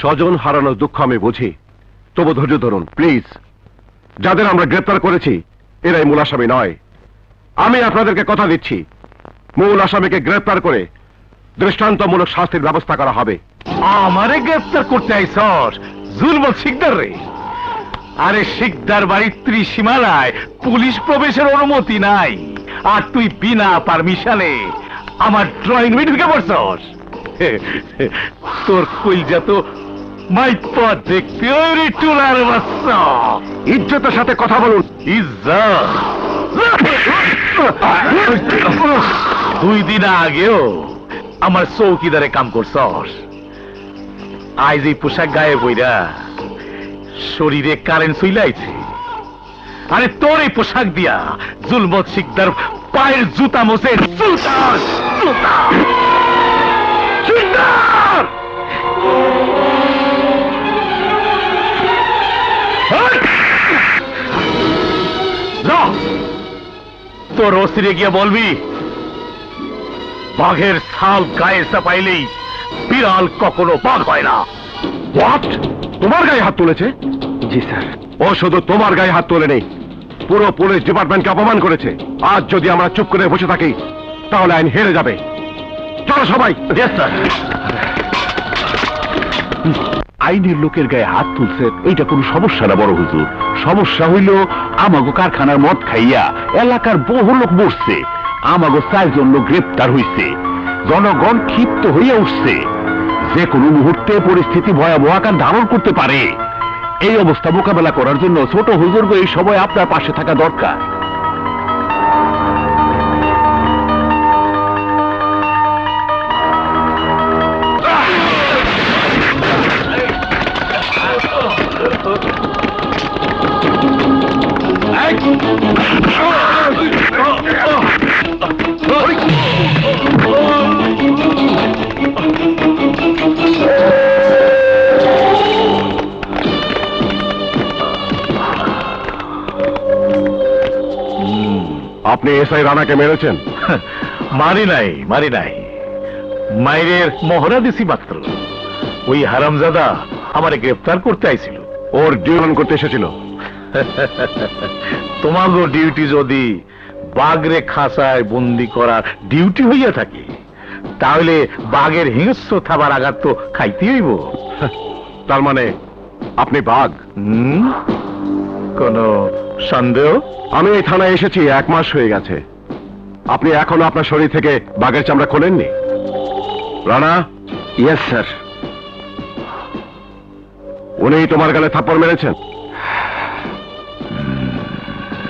স্বজন হারানোর দুঃখ আমি বুঝি। তবু ধৈর্য ধরুন, প্লিজ। যাদের আমরা গ্রেপ্তার করেছি, এরাই মূল আসামি নয়। আমি আপনাদেরকে কথা দিচ্ছি। মূল আসামিকে গ্রেপ্তার করে দৃষ্টান্তমূলক শাস্তির ব্যবস্থা করা হবে। আমারে গ্রেফতার করতে আইসস? জুলমত শিকদার রে। আরে শিকদার বাড়ির ত্রিসীমানায় পুলিশ প্রবেশের অনুমতি নাই। আর তুই বিনা পারমিশনে আমার ড্রয়িং রুমে ঢুকে পড়ছস। তোর কইলজা তো মাইপা দেখতে ওই রে টুলার বাচ্চা। ইজ্জতের সাথে কথা বলুন। ইজ্জত দুই দিন আগেও আমার চৌকিদারে কাম করছস। আজ এই পোশাক গায়ে বইরা শরীরে কারেন্ট চইলাইছে আরে তোর এই পোশাক দিয়া জুলমত শিকদার পায়ের জুতা মোছে জুতা জুতা তোর ওসিরে গিয়ে বলবি বাঘের ছাল গায়ে চাপাইলেই বিড়াল কখনো বাঘ হয় না। হোয়াট তোমার গায়ে হাত তুলেছে? জি স্যার। ও শুধু তোমার গায়ে হাত তোলে নেই পুরো পুলিশ ডিপার্টমেন্টকে অপমান করেছে। আজ যদি আমরা চুপ করে বসে থাকি তাহলে আইন হেরে যাবে। চলো সবাই। আইনের লোকের গায়ে হাত তুলছে, এইটা কোনো সমস্যা না বড় হুজুর। সমস্যা হইল আমাগো কারখানার মদ খাইয়া এলাকার বহু লোক মরছে, আমাগো চারজন লোক গ্রেপ্তার হইছে। জনগণ ক্ষিপ্ত হইয়া উঠছে। যে কোনো মুহূর্তে পরিস্থিতি ভয়াবহ আকার ধারণ করতে পারে। এই অবস্থা মোকাবেলা করার জন্য ছোট হুজুর্গ এই সময় আপনার পাশে থাকা দরকার। আপনি এসআই রানাকে মেরেছেন? মারি নাই মারি নাই। মাইরের মহড়া দিছি মাত্র ওই হারামজাদা আমারে গ্রেফতার করতে আইছিল। ওর ডিউরন করতে এসেছিল। তোমাগো ডিউটি যদি বাঘরে খাসায় বন্দি করার ডিউটি হইয়া থাকে তাহলে বাঘের হিংস্র থাবার আঘাত তো খাইতে হইব। তার মানে আপনি বাঘ? কোনো সন্দেহ? আমি এই থানায় এসেছি এক মাস হয়ে গেছে। আপনি এখনও আপনার শরীর থেকে বাঘের চামড়া খোলেননি? রানা? ইয়েস স্যার উনি তোমার গালে থাপ্পড় মেরেছেন?